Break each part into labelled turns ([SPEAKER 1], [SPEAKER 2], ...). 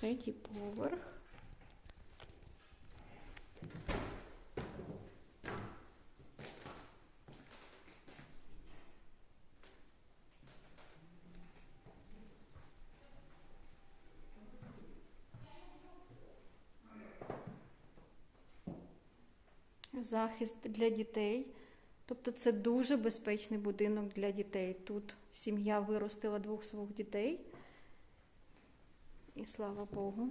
[SPEAKER 1] Третій поверх. Захист для дітей. Тобто це дуже безпечний будинок для дітей. Тут сім'я виростила двох своїх дітей. І слава Богу.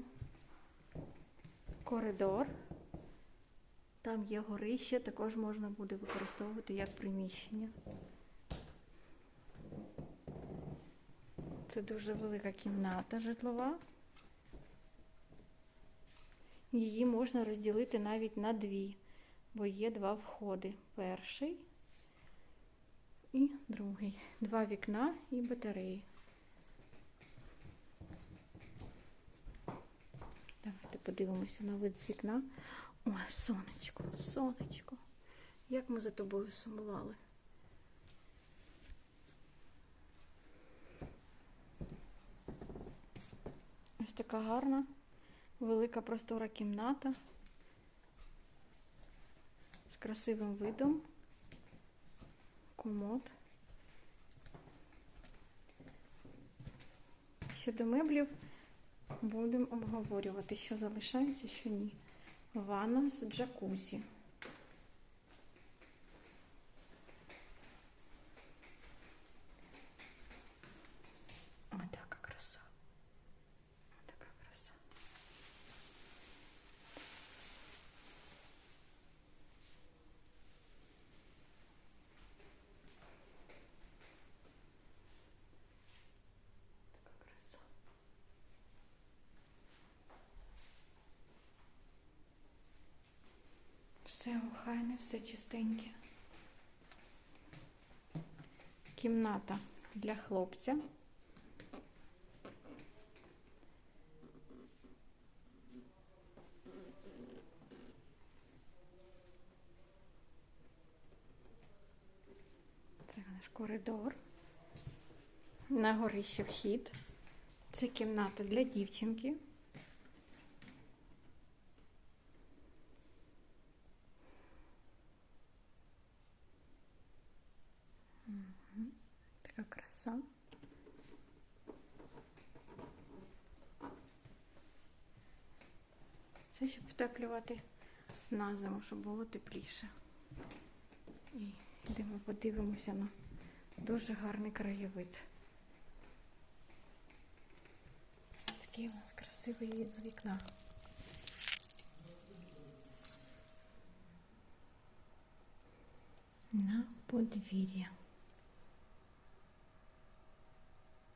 [SPEAKER 1] Коридор. Там є горище, також можна буде використовувати як приміщення. Це дуже велика кімната житлова. Її можна розділити навіть на дві, бо є два входи. Перший і другий. Два вікна і батареї. Подивимося на вид з вікна. Ой, сонечко, сонечко. Як ми за тобою сумували. Ось така гарна, велика простора кімната з красивим видом. Комод. Щодо меблів будемо обговорювати, що залишається, що ні. Ванна з джакузі. Ой, така краса. Така краса. Така краса. Все охайне, все чистеньке. Кімната для хлопця. Це наш коридор. На горище вхід. Це кімната для дівчинки. Така краса. Це щоб втеплювати на зиму, щоб було тепліше. І йдемо подивимося на дуже гарний краєвид. Такий у нас красивий з вікна. На подвір'я.